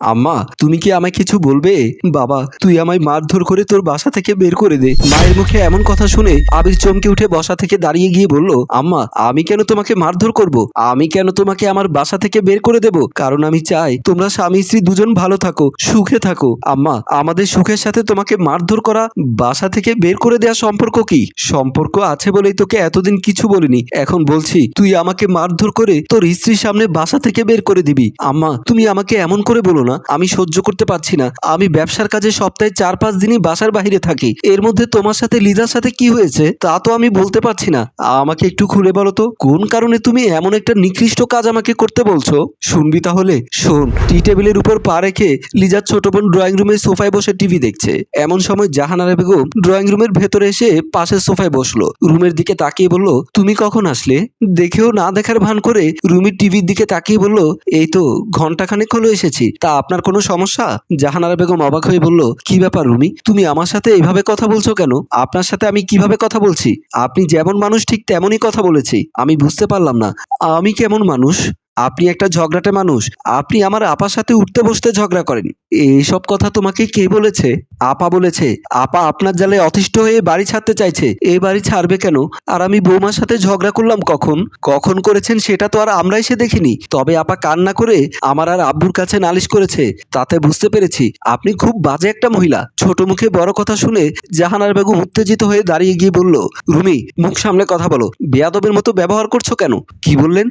আম্মা, তুমি কি আমায় কিছু বলবে? বাবা, তুই আমায় মারধর করে তোর বাসা থেকে বের করে দে। মায়ের মুখে এমন কথা শুনে আবির চমকে উঠে বসা থেকে দাঁড়িয়ে গিয়ে বলল, আম্মা, আমি কেন তোমাকে মারধর করব? আমি কেন তোমাকে আমার বাসা থেকে বের করে দেব? কারণ আমি চাই তোমরা স্বামী স্ত্রী দুজন ভালো থাকো, সুখে থাকো। আম্মা, আমাদের সুখের সাথে তোমাকে মারধর করা বাসা থেকে বের করে দেওয়া সম্পর্ক কি? সম্পর্ক আছে বলেই তোকে এতদিন কিছু বলিনি। এখন বলছি, তুই আমাকে মারধর করে তোর স্ত্রীর সামনে বাসা থেকে বের করে দিবি। আম্মা, তুমি আমাকে এমন করে বলো না, আমি সহ্য করতে পারছি না। আমি ব্যবসার কাজে সপ্তাহে চার পাঁচ দিনই বাসার বাইরে থাকি। এর মধ্যে তোমার সাথে লিজার সাথে কি হয়েছে, তা তো আমি বলতে পারছি না। আমাকে একটু খুলে বলো তো, কোন কারণে তুমি এমন একটা নিকৃষ্ট কাজ আমাকে করতে বলছো? শুনবি তাহলে। শোন টি টেবিলের উপর পা রেখে লিজার ছোট বোন ড্রয়িং রুমের সোফায় বসে টিভি দেখছে। এমন সময় জাহানারা বেগম ড্রয়িং রুমের ভেতরে এসে পাশের সোফায় বসল। রুমের দিকে তাকিয়ে বলল, তুমি কখন আসলে? দেখেও না দেখার ভান করে রুমির টিভির দিকে তাকিয়ে বলল, এই তো, ঘন্টাখানেক হলো এসেছি। তা আপনার কোনো সমস্যা? জাহানারা বেগম অবাক হয়ে বলল, কি ব্যাপার রুমি? তুমি আমার সাথে এইভাবে কথা বলছো কেন? আপনার সাথে আমি কীভাবে কথা বলছি? আপনি যেমন মানুষ, ঠিক তেমনই কথা বলেছি। আমি বুঝতে পারলাম না। আমি কেমন মানুষ? আপনি একটা ঝগড়াটে মানুষ। আপনি আমার আপার সাথে উঠতে বসতে ঝগড়া করেন। এইসব কথা তোমাকে কে বলেছে? আপা বলেছে, আপা আপনার জালে অতিষ্ঠ হয়ে বাড়ি ছাড়তে চাইছে। এ বাড়ি ছাড়বে কেন? আর আমি বৌমার সাথে ঝগড়া করলাম কখন? কখন করেছেন সেটা তো আর আমরা এসে দেখিনি। তবে আপা কান্না করে আমার আর আব্বুর কাছে নালিশ করেছে। তাতে বুঝতে পেরেছি, আপনি খুব বাজে একটা মহিলা। ছোট মুখে বড় কথা শুনে জাহানার বেগম উত্তেজিত হয়ে দাঁড়িয়ে গিয়ে বলল, রুমি, মুখ সামলে কথা বলো। বেয়াদবের মতো ব্যবহার করছ কেন? কি বললেন?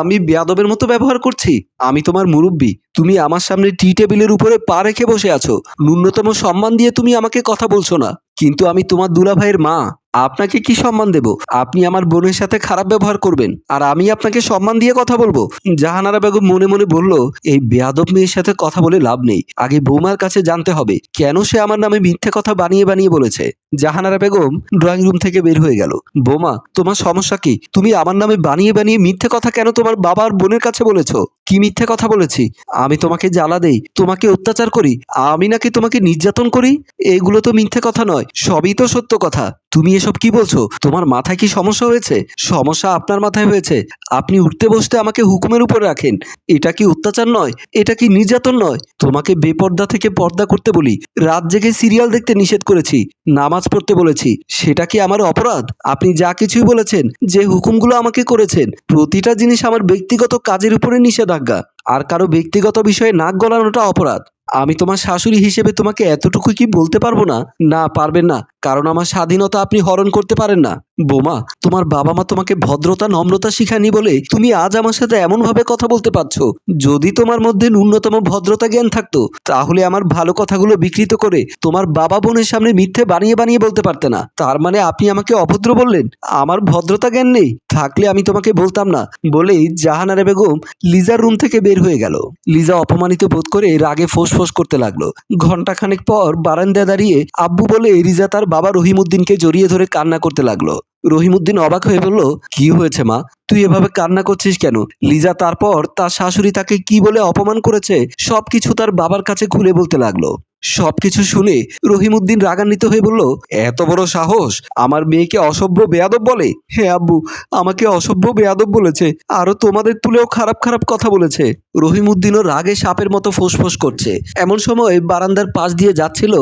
আমি বেয়াদবের মতো ব্যবহার করছি। আমি তোমার মুরব্বী। তুমি আমার সামনে টি টেবিলের উপরে পা রেখে বসে আছো। ন্যূনতম সম্মান দিয়ে তুমি আমাকে কথা বলছো না। কিন্তু আমি তোমার দুলাভাইয়ের মা। আপনাকে কি সম্মান দেব? আপনি আমার বোনের সাথে খারাপ ব্যবহার করবেন, আর আমি আপনাকে সম্মান দিয়ে কথা বলব। জাহানারা বেগম মনে মনে বলল, এই বেয়াদব মেয়ের সাথে কথা বলে লাভ নেই। আগে বৌমার কাছে জানতে হবে, কেন সে আমার নামে মিথ্যে কথা বানিয়ে বানিয়ে বলেছে? জাহানারা বেগম ড্রয়িং রুম থেকে বের হয়ে গেল। বৌমা, তোমার সমস্যা কি? তুমি আমার নামে বানিয়ে বানিয়ে মিথ্যে কথা কেন তোমার বাবার বোনের কাছে বলেছ? কি মিথ্যে কথা বলেছি? আমি তোমাকে জ্বালা দেই, তোমাকে অত্যাচার করি, আমি নাকি তোমাকে নির্যাতন করি? এগুলো তো মিথ্যে কথা নয়, সবই তো সত্য কথা। তুমি এসব কি বলছো? তোমার মাথায় কি সমস্যা হয়েছে? সমস্যা আপনার মাথায় হয়েছে? আপনি উঠতে বসতে আমাকে হুকুমের উপর রাখেন। এটা কি অত্যাচার নয়? এটা কি নির্যাতন নয়? তোমাকে বেপর্দা থেকে পর্দা করতে বলি। রাত জেগে সিরিয়াল দেখতে নিষেধ করেছি। নামাজ পড়তে বলেছি। সেটা কি আমার অপরাধ? আপনি যা কিছুই বলেছেন, যে হুকুমগুলো আমাকে করেছেন, প্রতিটা জিনিস আমার ব্যক্তিগত কাজের উপরে নিষেধাজ্ঞা। আর কারও ব্যক্তিগত বিষয়ে নাক গলানোটা অপরাধ। আমি তোমার শাশুড়ি হিসেবে তোমাকে এতটুকু কি বলতে পারব না? না, পারবেন না। কারণ আমার স্বাধীনতা আপনি হরণ করতে পারেন না। বোমা, তোমার বাবা মা তোমাকে ভদ্রতা, নম্রতা শিখানি বলে তুমি আজ আমার সাথে এমন ভাবে কথা বলতে পারছ? যদি তোমার মধ্যে ন্যূনতম ভদ্রতা জ্ঞান থাকতো, তাহলে আমার ভালো কথাগুলো বিকৃত করে তোমার বাবা বোনের সামনে মিথ্যে বানিয়ে বানিয়ে বলতে পারতে না। তার মানে আপনি আমাকে অভদ্র বললেন? আমার ভদ্রতা জ্ঞান নেই। থাকলে আমি তোমাকে বলতাম না। বলেই জাহানারা বেগম লিজার রুম থেকে বের হয়ে গেল। লিজা অপমানিত বোধ করে রাগে ফোঁস করতে লাগল। ঘণ্টা খানেক পর বারান্দায় দাঁড়িয়ে আব্বু বলে রিজা তার বাবা রহিমউদ্দিনকে জড়িয়ে ধরে কান্না করতে লাগল। রহিমউদ্দিন অবাক হয়ে বলল, কি হয়েছে মা? তুই এভাবে কান্না করছিস কেন? লিজা তারপর তার শাশুড়ি তাকে কি বলে অপমান করেছে? সবকিছু তার বাবার কাছে খুলে বলতে লাগল। সবকিছু শুনে রহিমউদ্দিন রাগান্বিত হয়ে বলল, এত বড় সাহস? আমার মেয়েকে অসভ্য বেয়াদব বলে? হ্যাঁ আব্বু, আমাকে অসভ্য বেয়াদব বলেছে আরও তোমাদের তুলেও খারাপ খারাপ কথা বলেছে। রহিমউদ্দিনও রাগে সাপের মতো ফোঁস করছে। এমন সময় বারান্দার পাশ দিয়ে যাচ্ছিল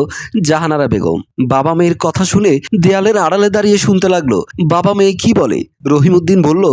জাহানারা বেগম। বাবা মেয়ের কথা শুনে দেয়ালের আড়ালে দাঁড়িয়ে শুনতে লাগল, বাবা মেয়ে কি বলে? রহিমউদ্দিন বলল,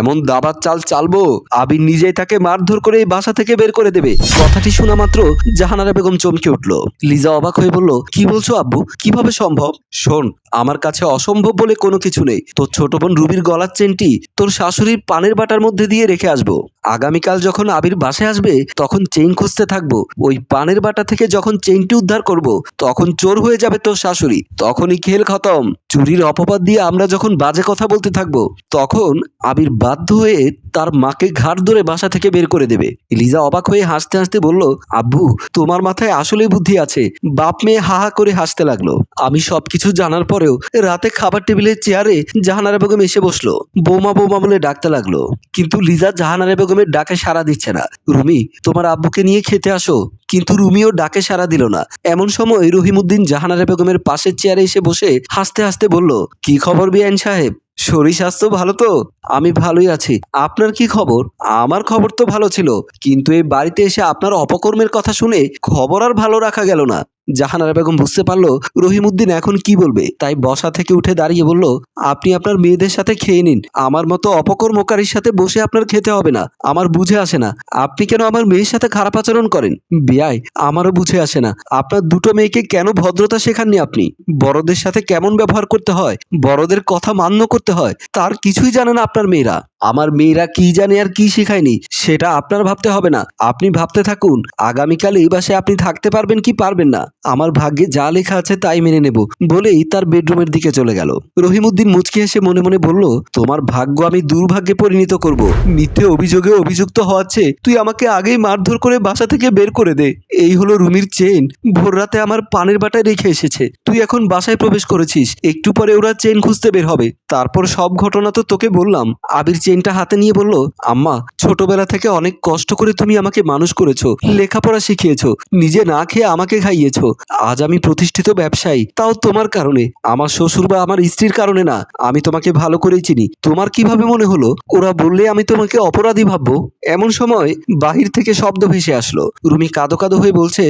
এমন দাবার চাল চালবো, আবির নিজেই তাকে মারধর করে এই বাসা থেকে বের করে দেবে। কথাটি শোনা মাত্র জাহানারা বেগম চমকে উঠল। লিজা অবাক হয়ে বলল, কি বলছো আব্বু? কীভাবে সম্ভব? শোন আমার কাছে অসম্ভব বলে কোনো কিছু নেই। তোর ছোট বোন রুবির গলার চেনটি তোর শাশুড়ির পানের বাটার মধ্যে দিয়ে রেখে আসব। আগামীকাল যখন আবির বাসায় আসবে, তখন চেইন খুঁজতে থাকব। ওই পানের বাটা থেকে যখন চেইনটি উদ্ধার করব, তখন চোর হয়ে যাবে তোর শাশুড়ি। তখনই খেল খতম। চুরির অপবাদ দিয়ে আমরা যখন বাজে কথা বলতে থাকব, তখন আবির বাধ্য হয়ে তার মাকে ঘাট ধরে বাসা থেকে বের করে দেবে। লিজা অবাক হয়ে হাসতে হাসতে বলল, আব্বু, তোমার মাথায় আসলেই বুদ্ধি আছে। বাপ মেয়ে হাহা করে হাসতে লাগল। আমি সবকিছু জানার পরেও রাতে খাবার টেবিলের চেয়ারে জাহানারা বেগম এসে বসল। বোমা বোমা বলে ডাকতে লাগল। কিন্তু লিজা জাহানারা বেগমের ডাকে সাড়া দিচ্ছে না। রুমি, তোমার আব্বুকে নিয়ে খেতে আসো। কিন্তু রুমিও ডাকে সাড়া দিল না। এমন সময় রহিমউদ্দিন জাহানারা বেগমের পাশের চেয়ারে এসে বসে হাসতে হাসতে বলল, কি খবর বিআইন সাহেব? শরীর স্বাস্থ্য ভালো তো? আমি ভালোই আছি। আপনার কি খবর? আমার খবর তো ভালো ছিল। কিন্তু এই বাড়িতে এসে আপনার অপকর্মের কথা শুনে খবর আর ভালো রাখা গেল না। জাহানারা বেগম বুঝতে পারল রহিমউদ্দিন এখন কি বলবে। তাই বসা থেকে উঠে দাঁড়িয়ে বলল, আপনি আপনার মেয়েদের সাথে খেয়ে নিন। আমার মতো অপকর্মকারীর সাথে বসে আপনার খেতে হবে না। আমার বুঝে আসে না। আপনি কেন আমার মেয়ের সাথে খারাপ আচরণ করেন? বিয়াই, আমারও বুঝে আসে না। আপনার দুটো মেয়েকে কেন ভদ্রতা শেখাননি আপনি? বড়দের সাথে কেমন ব্যবহার করতে হয়? বড়দের কথা মান্য করতে হয়? তার কিছুই জানে না আপনার মেয়েরা। আমার মেয়েরা কি জানে আর কি শেখায়নি, সেটা আপনার ভাবতে হবে না। আপনি ভাবতে থাকুন, আগামীকাল এই বাসে আপনি থাকতে পারবেন কি পারবেন না। আমার ভাগ্যে যা লেখা আছে তাই মেনে নেব, বলেই তার বেডরুমের দিকে চলে গেল। রহিমউদ্দিন মুচকি হেসে মনে মনে বলল, তোমার ভাগ্য আমি দুর্ভাগ্যে পরিণত করব। মিথ্যে অভিযোগে অভিযুক্ত হওয়াচ্ছে তুই আমাকে আগেই মারধর করে বাসা থেকে বের করে দে। এই হলো রুমির চেন ভোর রাতে আমার পানের বাটায় রেখে এসেছে। তুই এখন বাসায় প্রবেশ করেছিস, একটু পরে ওরা চেন খুঁজতে বের হবে। তারপর সব ঘটনা তো তোকে বললাম। আবির চেনটা হাতে নিয়ে বলল, আম্মা, ছোটবেলা থেকে অনেক কষ্ট করে তুমি আমাকে মানুষ করেছ, লেখাপড়া শিখিয়েছো, নিজে না খেয়ে আমাকে খাইয়েছো। আজ আমি প্রতিষ্ঠিত ব্যবসায়ী, তাও তোমার কারণে। আমার শ্বশুর বা আমার স্ত্রীর কারণে না, আমি তোমাকে ভালো করেই চিনি। তোমার কীভাবে মনে হলো? ওরা বললে আমি তোমাকে অপরাধী ভাববো। এমন সময় বাহির থেকে শব্দ ভেসে আসলো। রুমি কাদো কাদো হয়ে বলছে,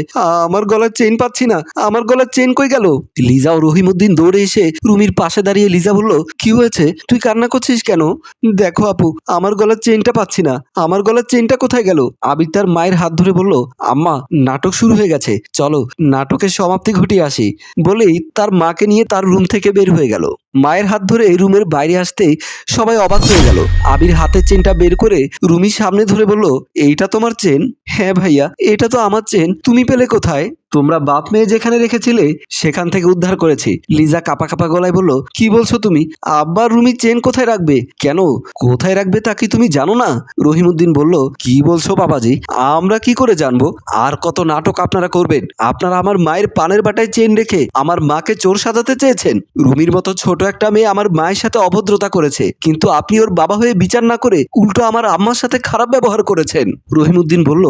আমার গলার চেন পাচ্ছি না, আমার গলার চেন কই গেল? লিজা ও রহিমুদ্দিন দৌড়ে এসে রুমির পাশে দাঁড়িয়ে লিজা বলল, কি হয়েছে? তুই কান্না করছিস কেন? দেখো আপু, আমার গলার চেনটা পাচ্ছি না। আমার গলার চেনটা কোথায় গেল? আবির তার মায়ের হাত ধরে বলল, আম্মা, নাটক শুরু হয়ে গেছে। চলো, নাটকের সমাপ্তি ঘটিয়ে আসি। বলেই তার মাকে নিয়ে তার রুম থেকে বের হয়ে গেল। মায়ের হাত ধরে এই রুমের বাইরে আসতেই সবাই অবাক হয়ে গেল। আবির হাতের চেনটা বের করে রুমির সামনে ধরে বলল, এইটা তোমার চেন? হ্যাঁ ভাইয়া, এটা তো আমার চেন। তুমি পেলে কোথায়? তোমরা বাপ মেয়ে যেখানে রেখেছিলে, সেখান থেকে উদ্ধার করেছি। লিজা কাপা কাপা গলায় বলল, কি বলছো তুমি? আব্বার রুমি চেন কোথায় রাখবে? কেন? কোথায় রাখবে তা কি তুমি জানো না? রহিমউদ্দিন বলল, কি বলছো বাবাজি? আমরা কি করে জানব? আর কত নাটক আপনারা করবেন? আপনারা আমার মায়ের পানের বাটায় চেন রেখে আমার মাকে চোর সাজাতে চেয়েছেন? রুমির মতো ছোট একটা মেয়ে আমার মায়ের সাথে অভদ্রতা করেছে, কিন্তু আপনি ওর বাবা হয়ে বিচার না করে উল্টো আমার আম্মার সাথে খারাপ ব্যবহার করেছেন। রহিমউদ্দিন বলল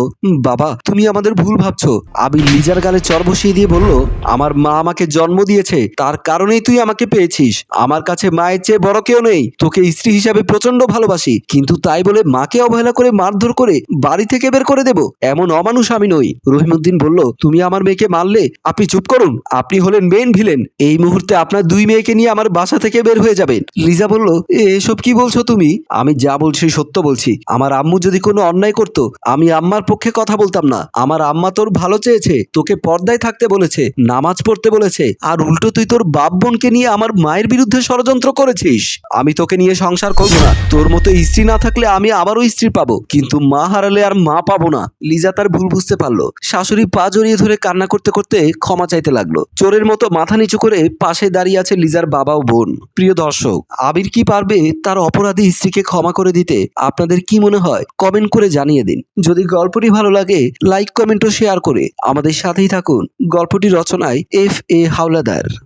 বাবা, তুমি আমাদের ভুল ভাবছ। আবির লিজার গালে চর বসিয়ে দিয়ে বলল, আমার মা আমাকে জন্ম দিয়েছে, তার কারণেই তুই আমাকে পেয়েছিস। আমার কাছে মায়ের চেয়ে বড় কেউ নেই, তোকে স্ত্রী হিসাবে প্রচণ্ড ভালোবাসি, কিন্তু তাই বলে মাকে অবহেলা করে মারধর করে বাড়ি থেকে বের করে দেব, এমন অমানুষ আমি নই। রহিমউদ্দিন বলল, তুমি আমার মেয়েকে মারলে, আপনি চুপ করুন, আপনি হলেন মেন ভিলেন এই মুহূর্তে আপনার দুই মেয়েকে নিয়ে আমার বাসা থেকে বের হয়ে যাবেন। লিজা বলল "এ, এসব কি বলছো তুমি? আমি যা বলছি সত্য বলছি। আমার আম্মু যদি কোনো অন্যায় করতো আমি আম্মার পক্ষে কথা বলতাম না। আমার আম্মা তোর ভালো চেয়েছে তোকে পর্দায় থাকতে বলেছে নামাজ পড়তে বলেছে আর উল্টো তুই তোর বাপ বোনকে নিয়ে আমার মায়ের বিরুদ্ধে ষড়যন্ত্র করেছিস। আমি তোকে নিয়ে সংসার করব না। তোর মতো স্ত্রী না থাকলে আমি আবারও স্ত্রী পাবো কিন্তু মা হারালে আর মা পাবো না। লিজা তার ভুল বুঝতে পারল। শাশুড়ি পা জড়িয়ে ধরে কান্না করতে করতে ক্ষমা চাইতে লাগল। চোরের মতো মাথা নিচু করে পাশে দাঁড়িয়ে আছে লিজার বাবা ও বোন প্রিয় দর্শক, আবির কি পারবে তার অপরাধী স্ত্রীকে ক্ষমা করে দিতে? আপনাদের কি মনে হয়? কমেন্ট করে জানিয়ে দিন। যদি গল্পটি ভালো লাগে, লাইক, কমেন্ট ও শেয়ার করে আমাদের সাথেই থাকুন। গল্পটি রচনায় এফ এ হাওলাদার।